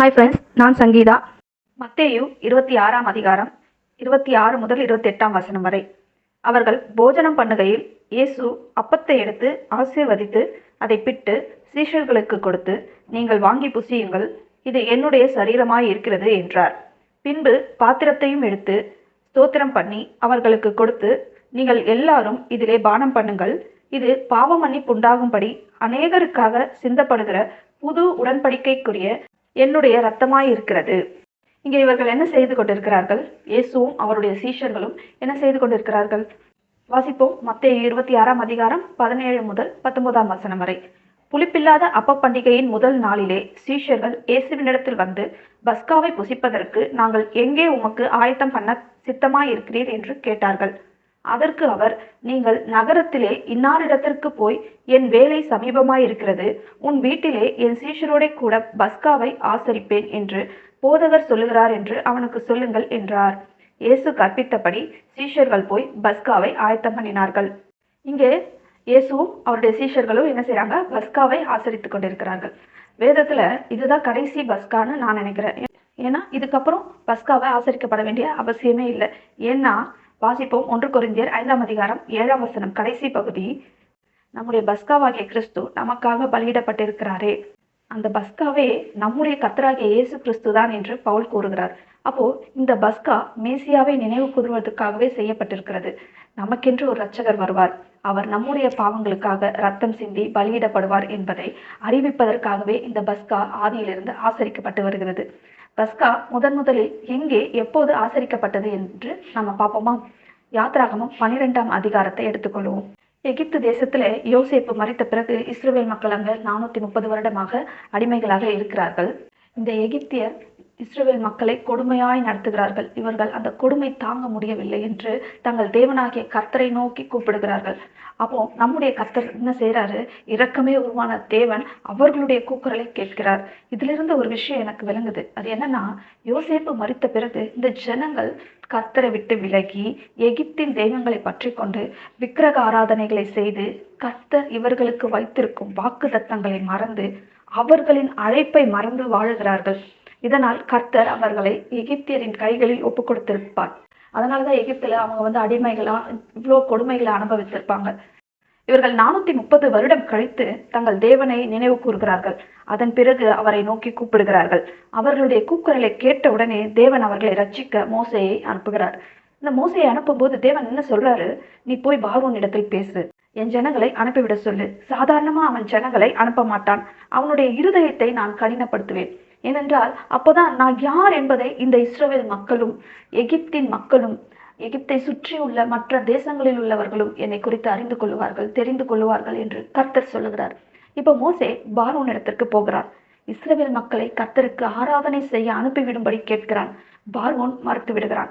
Hi friends நான் சங்கீதா. மத்தேயு இருபத்தி ஆறாம் அதிகாரம் இருபத்தி ஆறு முதல் இருபத்தி எட்டாம் வசனம் வரை. அவர்கள் போஜனம் பண்ணுகையில் இயேசு அப்பத்தை எடுத்து ஆசீர்வதித்து அதை பிட்டு சீஷர்களுக்கு கொடுத்து நீங்கள் வாங்கி புசியுங்கள் இது என்னுடைய சரீரமாய் இருக்கிறது என்றார். பின்பு பாத்திரத்தையும் எடுத்து ஸ்தோத்திரம் பண்ணி அவர்களுக்கு கொடுத்து நீங்கள் எல்லாரும் இதிலே பானம் பண்ணுங்கள். இது பாவ மன்னிப்புண்டாகும்படி அநேகருக்காக சிந்தப்படுகிற புது உடன்படிக்கைக்குரிய என்னுடைய இரத்தமாய் இருக்கிறது இங்கே இவர்கள் என்ன செய்து கொண்டிருக்கிறார்கள்? இயேசுவும் அவருடைய சீஷர்களும் என்ன செய்து கொண்டிருக்கிறார்கள்? வாசிப்போம். மத்திய இருபத்தி ஆறாம் அதிகாரம் பதினேழு முதல் பத்தொன்பதாம் வசனம் வரை. புளிப்பில்லாத அப்ப பண்டிகையின் முதல் நாளிலே சீஷர்கள் இயேசுவினிடத்தில் வந்து பஸ்காவை புசிப்பதற்கு நாங்கள் எங்கே உமக்கு ஆயத்தம் பண்ண சித்தமாய் இருக்கிறீர் என்று கேட்டார்கள். அதற்கு அவர் நீங்கள் நகரத்திலே இன்னாரிடத்திற்கு போய் என் வேலை சமீபமாய் இருக்கிறது உன் வீட்டிலே என் சீஷரோட கூட பஸ்காவை ஆசரிப்பேன் என்று போதகர் சொல்லுகிறார் என்று அவனுக்கு சொல்லுங்கள் என்றார். இயேசு கற்பித்தபடி சீஷர்கள் போய் பஸ்காவை ஆயத்தம் பண்ணினார்கள். இங்கே இயேசுவும் அவருடைய சீஷர்களும் என்ன செய்யறாங்க பஸ்காவை ஆசரித்துக் கொண்டிருக்கிறார்கள். வேதத்துல இதுதான் கடைசி பஸ்கான்னு நான் நினைக்கிறேன். ஏன்னா இதுக்கப்புறம் பஸ்காவை ஆசரிக்கப்பட வேண்டிய அவசியமே இல்லை. ஏன்னா வாசிப்போம். ஒன்று கொரிந்தியர் ஐந்தாம் அதிகாரம் ஏழாம் வசனம் கடைசி பகுதி. நம்முடைய பஸ்காவாகிய கிறிஸ்து நமக்காக பலியிடப்பட்டிருக்கிறாரே. அந்த பஸ்காவே நம்முடைய கத்தராகிய இயேசு கிறிஸ்து தான் என்று பவுல் கூறுகிறார். அப்போ இந்த பஸ்கா மேசியாவை நினைவு கூறுவதற்காகவே செய்யப்பட்டிருக்கிறது. நமக்கென்று ஒரு இரட்சகர் வருவார். அவர் நம்முடைய பாவங்களுக்காக ரத்தம் சிந்தி பலியிடப்படுவார் என்பதை அறிவிப்பதற்காகவே இந்த பஸ்கா ஆதியிலிருந்து ஆசரிக்கப்பட்டு வருகிறது. பஸ்கா முதன் முதலில் எங்கே எப்போது ஆசரிக்கப்பட்டது என்று நம்ம பார்ப்போமா? யாத்ராகமும் பனிரெண்டாம் அதிகாரத்தை எடுத்துக்கொள்வோம். எகிப்து தேசத்துல யோசேப்பு மறைத்த பிறகு இஸ்ரேல் மக்கள் அங்க நானூத்தி முப்பது வருடமாக அடிமைகளாக இருக்கிறார்கள். இந்த எகிப்தியர் இஸ்ரேல் மக்களை கொடுமையாய் நடத்துகிறார்கள். இவர்கள் அந்த கொடுமை தாங்க முடியவில்லை என்று தங்கள் தேவனாகிய கர்த்தரை நோக்கி கூப்பிடுகிறார்கள். அப்போ நம்முடைய கர்த்தர் என்ன செய்யறாரு இரக்கமே உருவான தேவன் அவர்களுடைய கூக்குரலை கேட்கிறார். இதிலிருந்து ஒரு விஷயம் எனக்கு விளங்குது. அது என்னன்னா யோசேப்பு மறித்த பிறகு இந்த ஜனங்கள் கர்த்தரை விட்டு விலகி எகிப்தின் தெய்வங்களை பற்றி கொண்டு விக்கிரக ஆராதனைகளை செய்து கர்த்தர் இவர்களுக்கு வைத்திருக்கும் வாக்கு தத்தங்களை மறந்து அவர்களின் அழைப்பை மறந்து வாழுகிறார்கள். இதனால் கர்த்தர் அவர்களை எகிப்தியரின் கைகளில் ஒப்பு கொடுத்திருப்பார் அதனாலதான் எகிப்துல அவங்க வந்து அடிமைகளா இவ்வளோ கொடுமைகளை அனுபவித்திருப்பாங்க இவர்கள் நானூத்தி முப்பது வருடம் கழித்து தங்கள் தேவனை நினைவு கூறுகிறார்கள். அதன் பிறகு அவரை நோக்கி கூப்பிடுகிறார்கள். அவர்களுடைய கூக்குரலை கேட்ட உடனே தேவன் அவர்களை ரட்சிக்க மோசையை அனுப்புகிறார். இந்த மோசையை அனுப்பும்போது தேவன் என்ன சொல்றாரு? நீ போய் பார்வோன் இடத்தில் பேசு. என் ஜனங்களை அனுப்பிவிட சொல்லு. சாதாரணமா அவன் ஜனங்களை அனுப்ப மாட்டான். அவனுடைய இருதயத்தை நான் கடினப்படுத்துவேன். ஏனென்றால் அப்போதான் நான் யார் என்பதை இந்த இஸ்ரோவேல் மக்களும் எகிப்தின் மக்களும் எகிப்தை சுற்றியுள்ள மற்ற தேசங்களில் உள்ளவர்களும் என்னை குறித்து அறிந்து கொள்வார்கள் தெரிந்து கொள்வார்கள் என்று கர்த்தர் சொல்லுகிறார். இப்ப மோசே பார்வோன் இடத்திற்கு போகிறார். இஸ்ரேல் மக்களை கர்த்தருக்கு ஆராதனை செய்ய அனுப்பிவிடும்படி கேட்கிறான். பார்வோன் மறுத்து விடுகிறான்.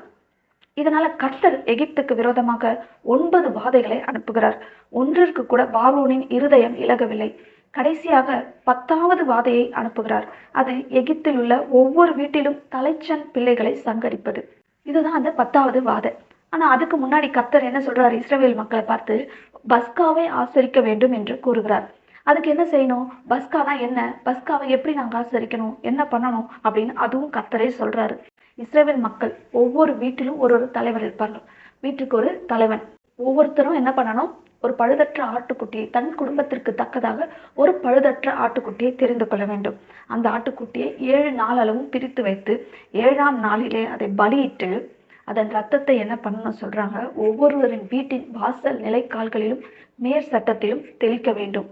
இதனால கர்த்தர் எகிப்துக்கு விரோதமாக ஒன்பது வாதைகளை அனுப்புகிறார். ஒன்றிற்கு கூட பார்வோனின் இருதயம் இலகவில்லை. கடைசியாக பத்தாவது வாதையை அனுப்புகிறார். அது எகிப்தில் உள்ள ஒவ்வொரு வீட்டிலும் தலைச்சன் பிள்ளைகளை சங்கரிப்பது. இதுதான் அந்த பத்தாவது வாதை. ஆனா அதுக்கு முன்னாடி கர்த்தர் என்ன சொல்றாரு? இஸ்ரேல் மக்களை பார்த்து பஸ்காவை ஆசரிக்க வேண்டும் என்று கூறுகிறார். அதுக்கு என்ன செய்யணும்? பஸ்கானா என்ன? பஸ்காவை எப்படி நாங்க ஆசரிக்கணும்? என்ன பண்ணணும்? அப்படின்னு அதுவும் கர்த்தரே சொல்றாரு. இஸ்ரேவேல் மக்கள் ஒவ்வொரு வீட்டிலும் ஒரு ஒரு தலைவர் இருப்பார்கள் வீட்டுக்கு ஒரு தலைவன். ஒவ்வொருத்தரும் என்ன பண்ணணும்? ஒரு பழுதற்ற ஆட்டுக்குட்டியை தன் குடும்பத்திற்கு தக்கதாக ஒரு பழுதற்ற ஆட்டுக்குட்டியை தெரிந்து கொள்ள வேண்டும். அந்த ஆட்டுக்குட்டியை ஏழு நாளளவும் பிரித்து வைத்து ஏழாம் நாளிலே அதை பலியிட்டு அதன் ரத்தத்தை என்ன பண்ணணும் சொல்றாங்க? ஒவ்வொருவரின் வீட்டின் வாசல் நிலைக்கால்களிலும் மேற் சட்டத்திலும் தெளிக்க வேண்டும்.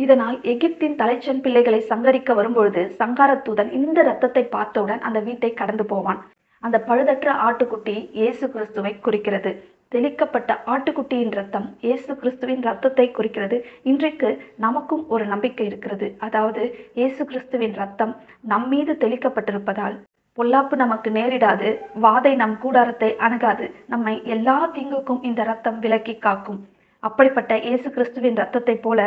இதனால் எகிப்தின் தலைச்சன் பிள்ளைகளை சங்கரிக்க வரும்பொழுது சங்காரத்தூதன் இந்த ரத்தத்தை பார்த்தவுடன் அந்த வீட்டை கடந்து போவான். அந்த பழுதற்ற ஆட்டுக்குட்டி இயேசு கிறிஸ்துவை குறிக்கிறது. தெளிக்கப்பட்ட ஆட்டுக்குட்டியின் ரத்தம் இயேசு கிறிஸ்துவின் ரத்தத்தை குறிக்கிறது. இன்றைக்கு நமக்கும் ஒரு நம்பிக்கை இருக்கிறது. அதாவது இயேசு கிறிஸ்துவின் ரத்தம் நம் மீது தெளிக்கப்பட்டிருப்பதால் பொல்லாப்பு நமக்கு நேரிடாது. வாதை நம் கூடாரத்தை அணுகாது. நம்மை எல்லா தீங்குக்கும் இந்த ரத்தம் விலக்கி காக்கும். அப்படிப்பட்ட இயேசு கிறிஸ்துவின் ரத்தத்தை போல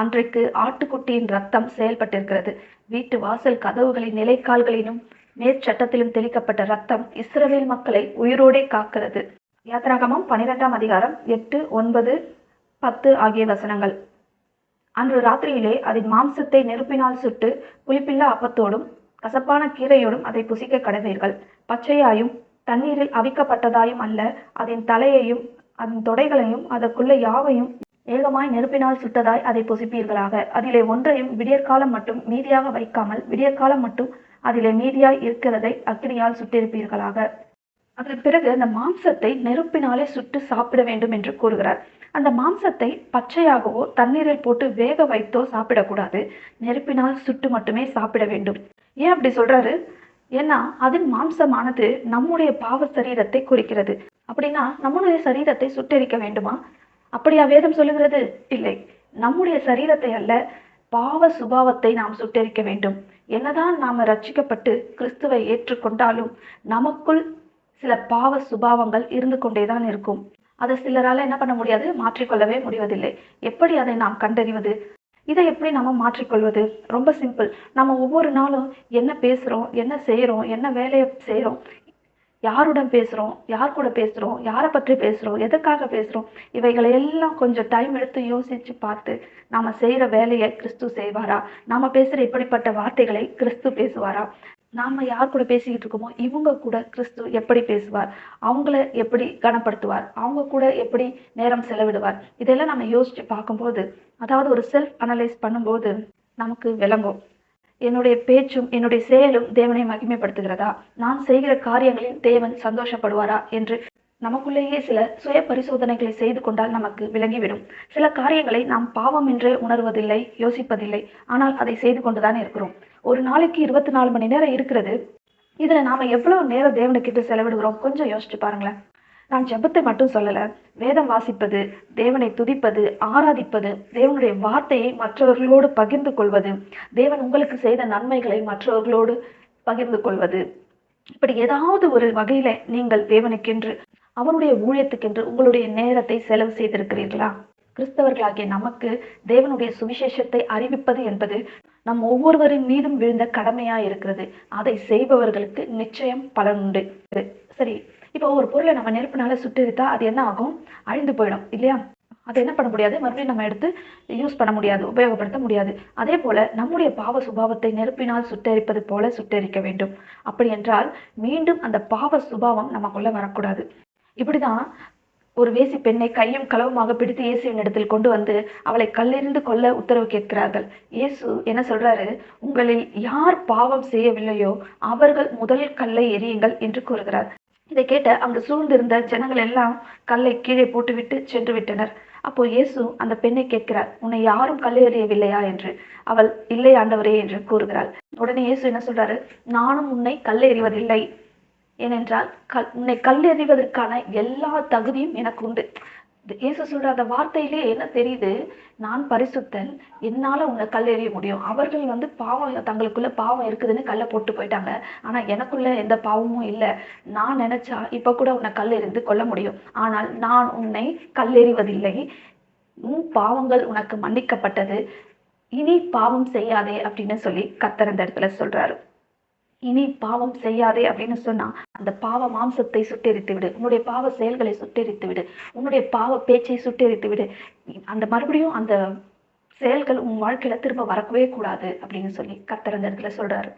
அன்றைக்கு ஆட்டுக்குட்டியின் ரத்தம் செயல்பட்டிருக்கிறது. வீட்டு வாசல் கதவுகளின் நிலைக்கால்களிலும் மேற்சட்டத்திலும் தெளிக்கப்பட்ட ரத்தம் இஸ்ரவேல் மக்களை உயிரோடே காக்கிறது. யாத்ராகமம் பனிரெண்டாம் அதிகாரம் எட்டு ஒன்பது பத்து ஆகிய வசனங்கள். அன்று ராத்திரியிலே அதன் மாம்சத்தை நெருப்பினால் சுட்டு புளிப்பில்லா அப்பத்தோடும் கசப்பான கீரையோடும் அதை புசிக்க கடவீர்கள். பச்சையாயும் தண்ணீரில் அவிக்கப்பட்டதாயும் அல்ல அதன் தலையையும் அதன் தொடைகளையும் அதற்குள்ள யாவையும் ஏகமாய் நெருப்பினால் சுட்டதாய் அதை புசிப்பீர்களாக. அதிலே ஒன்றையும் விடியற்காலம் மட்டும் மீதியாக வைக்காமல் விடியற்காலம் மட்டும் அதிலே மீதியாய் இருக்கிறதை அக்னியால் சுட்டிருப்பீர்களாக. அதன் பிறகு அந்த மாம்சத்தை நெருப்பினாலே சுட்டு சாப்பிட வேண்டும் என்று கூறுகிறார். அந்த மாம்சத்தை பச்சையாகவோ தண்ணீரில் போட்டு வேக வைத்தோ சாப்பிடக்கூடாது. நெருப்பினால் சுட்டு மட்டுமே சாப்பிட வேண்டும். ஏன் அப்படி சொல்றாரு? ஏன்னா அதன் மாம்சமானது நம்முடைய பாவ சரீரத்தை குறிக்கிறது. அப்படின்னா நம்முடைய சரீரத்தை சுட்டெரிக்க வேண்டுமா? அப்படியா வேதம் சொல்லுகிறது? இல்லை. நம்முடைய சரீரத்தை அல்ல பாவ சுபாவத்தை நாம் சுட்டெரிக்க வேண்டும். என்னதான் நாம ரட்சிக்கப்பட்டு கிறிஸ்துவை ஏற்றுக்கொண்டாலும் நமக்குள் சில பாவ சுபாவங்கள் இருந்து கொண்டேதான் இருக்கும். அதை சிலரால என்ன பண்ண முடியாது? மாற்றிக்கொள்ளவே முடிவதில்லை. எப்படி அதை நாம் கண்டறிவது? இதை எப்படி நம்ம மாற்றிக்கொள்வது? ரொம்ப சிம்பிள். நம்ம ஒவ்வொரு நாளும் என்ன பேசுறோம் என்ன செய்யறோம் என்ன வேலையை செய்யறோம் யாருடன் பேசுகிறோம் யார் கூட பேசுகிறோம் யாரை பற்றி பேசுகிறோம் எதுக்காக பேசுகிறோம் இவைகளை எல்லாம் கொஞ்சம் டைம் எடுத்து யோசித்து பார்த்து நாம் செய்கிற வேலையை கிறிஸ்து செய்வாரா? நாம் பேசுகிற இப்படிப்பட்ட வார்த்தைகளை கிறிஸ்து பேசுவாரா? நாம் யார் கூட பேசிக்கிட்டு இருக்கோமோ இவங்க கூட கிறிஸ்து எப்படி பேசுவார்? அவங்கள எப்படி கனப்படுத்துவார்? அவங்க கூட எப்படி நேரம் செலவிடுவார்? இதெல்லாம் நம்ம யோசித்து பார்க்கும்போது அதாவது ஒரு செல்ஃப் அனலைஸ் பண்ணும்போது நமக்கு விளங்கும். என்னுடைய பேச்சும் என்னுடைய செயலும் தேவனை மகிமைப்படுத்துகிறதா? நான் செய்கிற காரியங்களில் தேவன் சந்தோஷப்படுவாரா? என்று நமக்குள்ளேயே சில சுய பரிசோதனைகளை செய்து கொண்டால் நமக்கு விளங்கிவிடும். சில காரியங்களை நாம் பாவம் என்றே உணர்வதில்லை யோசிப்பதில்லை. ஆனால் அதை செய்து கொண்டுதான் இருக்கிறோம். ஒரு நாளைக்கு இருபத்தி நாலு மணி நேரம் இருக்கிறது. இதுல நாம எவ்வளவு நேரம் தேவனுக்கிட்ட செலவிடுகிறோம்? கொஞ்சம் யோசிச்சு பாருங்களேன். நான் ஜெபத்தை மட்டும் சொல்லலை. வேதம் வாசிப்பது தேவனை துதிப்பது ஆராதிப்பது தேவனுடைய வார்த்தையை மற்றவர்களோடு பகிர்ந்து கொள்வது தேவன் உங்களுக்கு செய்த நன்மைகளை மற்றவர்களோடு பகிர்ந்து கொள்வது. இப்படி ஏதாவது ஒரு வகையில நீங்கள் தேவனுக்கென்று அவருடைய ஊழியத்துக்கென்று உங்களுடைய நேரத்தை செலவு செய்திருக்கிறீர்களா? கிறிஸ்தவர்களாகிய நமக்கு தேவனுடைய சுவிசேஷத்தை அறிவிப்பது என்பது நம் ஒவ்வொருவரின் மீதும் விழுந்த கடமையா இருக்கிறது அதை செய்பவர்களுக்கு நிச்சயம் பலன் உண்டு. சரி இப்போ ஒரு பொருளை நம்ம நெருப்புனால சுட்டெரித்தா அது என்ன ஆகும்? அழிந்து போயிடும் இல்லையா? அதை என்ன பண்ண முடியாது? மறுபடியும் நம்ம எடுத்து யூஸ் பண்ண முடியாது உபயோகப்படுத்த முடியாது. அதே போல நம்முடைய பாவ சுபாவத்தை நெருப்பினால் சுட்டெரிப்பது போல சுட்டெரிக்க வேண்டும். அப்படி என்றால் மீண்டும் அந்த பாவ சுபாவம் நமக்குள்ள வரக்கூடாது. இப்படிதான் ஒரு வேசி பெண்ணை கையும் களவுமாக பிடித்து இயேசுவின் இடத்தில் கொண்டு வந்து அவளை கல்லெறிந்து கொல்ல உத்தரவு கேட்கிறார்கள். இயேசு என்ன சொல்றாரு? உங்களில் யார் பாவம் செய்யவில்லையோ அவர்கள் முதல் கல்லை எரியுங்கள் என்று கூறுகிறார். இதை கேட்ட அங்கு சூழ்ந்திருந்த ஜனங்கள் எல்லாம் கல்லை கீழே போட்டுவிட்டு சென்று விட்டனர். அப்போ இயேசு அந்த பெண்ணை கேட்கிறார் உன்னை யாரும் கல்லெறியவில்லையா என்று. அவள் இல்லை ஆண்டவரே என்று கூறுகிறாள். உடனே இயேசு என்ன சொல்றாரு நானும் உன்னை கல்லெறிவதில்லை ஏனென்றால் கல் உன்னை கல்லெறிவதற்கான எல்லா தகுதியும் எனக்கு உண்டு. இயேசு சொல்ற அந்த வார்த்தையிலே என்ன தெரியுது? நான் பரிசுத்தன் என்னால உன்னை கல்லெறிய முடியும். அவர்கள் வந்து பாவம் தங்களுக்குள்ள பாவம் இருக்குதுன்னு கல்லை போட்டு போயிட்டாங்க. ஆனா எனக்குள்ள எந்த பாவமும் இல்லை. நான் நினைச்சா இப்ப கூட உன்னை கல்லெறிந்து கொள்ள முடியும். ஆனால் நான் உன்னை கல்லெறிவதில்லை உன் பாவங்கள் உனக்கு மன்னிக்கப்பட்டது. இனி பாவம் செய்யாதே அப்படின்னு சொல்லி கத்தர் அந்த இடத்துல சொல்றாரு. இனி பாவம் செய்யாதே அப்படின்னு சொன்னா அந்த பாவ மாம்சத்தை சுட்டெரித்து விடு. உன்னுடைய பாவ செயல்களை சுட்டெரித்து விடு. உன்னுடைய பாவ பேச்சை சுட்டெரித்து விடு. அந்த மறுபடியும் அந்த செயல்கள் உன் வாழ்க்கையில திரும்ப வரக்கவே கூடாது அப்படின்னு சொல்லி கத்தர் அந்த இடத்துல சொல்றாரு.